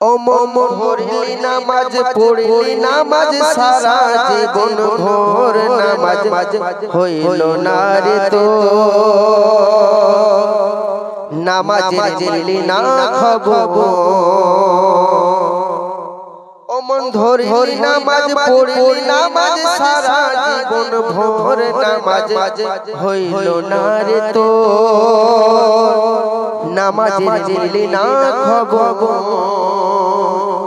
ও মম ভরলি নামাজ পড়লি নামাজ সারা জীবন ভোর নামাজ হইল না রে তো। নামাজের দিলি না খবর ও মন ধরলি নামাজ পড়লি নামাজ সারা জীবন ভোর নামাজ হইল না রে তো। নামাজের দিলি না খবর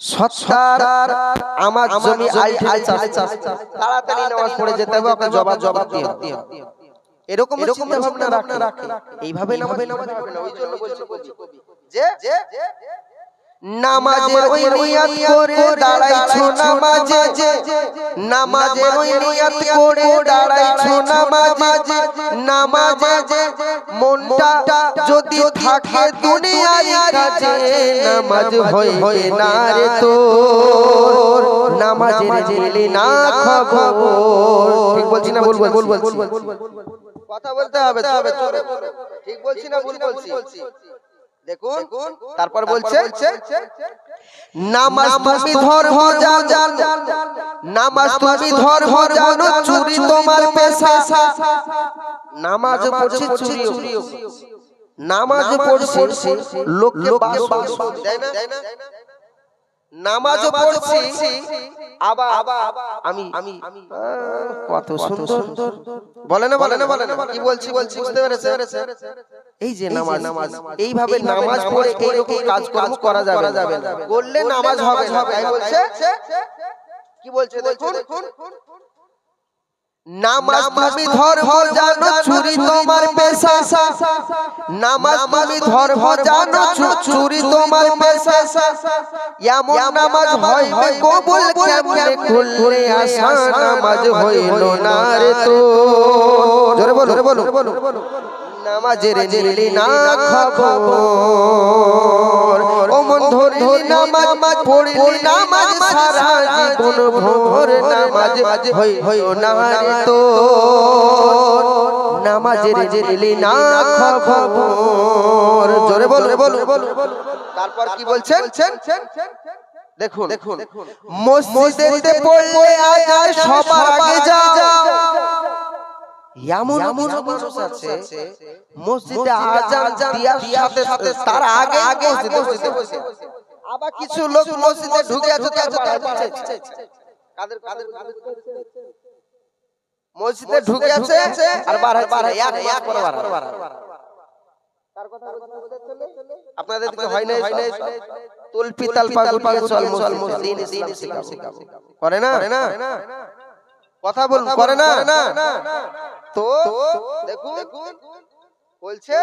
সত্তার আমার জমি আলঠাল চাষ তাড়াতাড়ি নামাজ পড়ে যেতে হবে ওকে জবাব জবাব দিয়ে এরকম এরকম ভাবনা রাখে। এইভাবে নামাজ নামাজ হবে না ওই জন্য বলছি কবি যে নামাজের ওই নিয়াত করে দাঁড়াইছো নামাজে। নামাজের ওই নিয়াত করে দাঁড়াইছো নামাজে নামাজে মনটা যদি থাকে দুনিয়ার কাজে, নামাজ হইবে না রে তোর। নামাজের জেলে না খবর। ঠিক বলছি না বল বল কথা বলতে হবে ঠিক বলছি না ভুল বলছি? দেখুন, তারপর বলছে, নামাজ তুমি ধর্ম জান নামাজ তুমি ধর্ম জানো চুরি তোমার পেশা। নামাজ পড়ছি চুরি নামাজ পড়ছি লোককে বাস দেয় না? নামাজও পড়ছি আবার আমি আমি কত সুন্দর। বলে না বলে না বলে না কি বলছি বলছি বুঝতে পেরেছে এই যে নামাজ নামাজ এইভাবে নামাজ পড়ে এইরকম কাজকর্ম করা যাবে যাবে করলে নামাজ হবে না। তাই বলছে? কি বলছে দেখুন নামাজ তুমি ধর্ম জানো চুরি তোমার পেশা নামাজ তুমি ধর্ম জানো চুরি তোমার পেশা এমন নামাজ হইবে কবুল কেমনে খুললে নামাজ হইল না রে তো জোরে বলো বলো নামাজের নিলি না খবর ও মন ধরি নামাজ পড়লি নামাজ সারা জীবন ভোর নামাজ হই হই না রে তো নামাজের নিলি না খবর। জোরে বলো বলো। তারপর কি বলছেন? দেখুন দেখুন। মসজিদে পড়লে আজ সবার আগে যাও। এমন এমন মানুষ আছে। মসজিদে আজান দিয়ার সাথে সাথে তার আগে আগে মসজিদে বসে আবার কিছু লোক মসজিদে ঢুকে আছে কাদের কাদের মসজিদে ঢুকে আছে আর বার বার এক এক করে বার আপনাদের দিকে হয় না হয় না তুল পিতাল পাগল পাগল চল চল দিন দিন শিখাবো। করে না? করে না? কথা বলুন করে না? তো দেখুন বলছে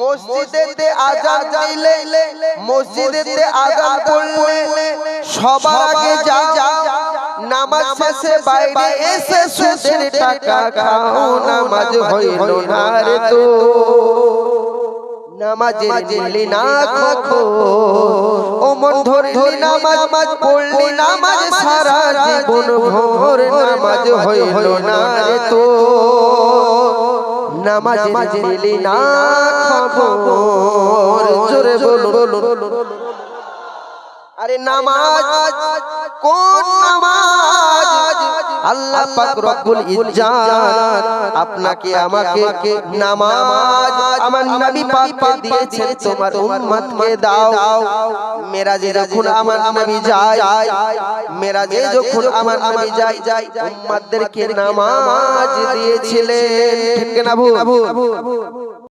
মসজিদেতে আজান দিলে মসজিদেতে আজান পড়লে সবার আগে যা নামাজ শেষে বাইরে এসে সুদের টাকা খাও নামাজ হইল না রে তো। নামাজের দিলি না খো ও মন ধরলি নামাজ পড়লি নামাজ সারা জীবন ভোর নামাজ হইল না রে তো। নামাজের নিলি না খবর। জোরে বলো আরে নামাজ, কোন নামাজ? আল্লাহ পাক রব্বুল ইজ্জাত আপনাকে, আমাকে নামাজ আমার নবী পাক দিয়েছেন, তোমার উম্মতকে দাও। মেরাজে যখন আমার নবী যায়, মেরাজে যখন আমার নবী যায়, উম্মতদেরকে নামাজ দিয়েছিলেন। ঠিক না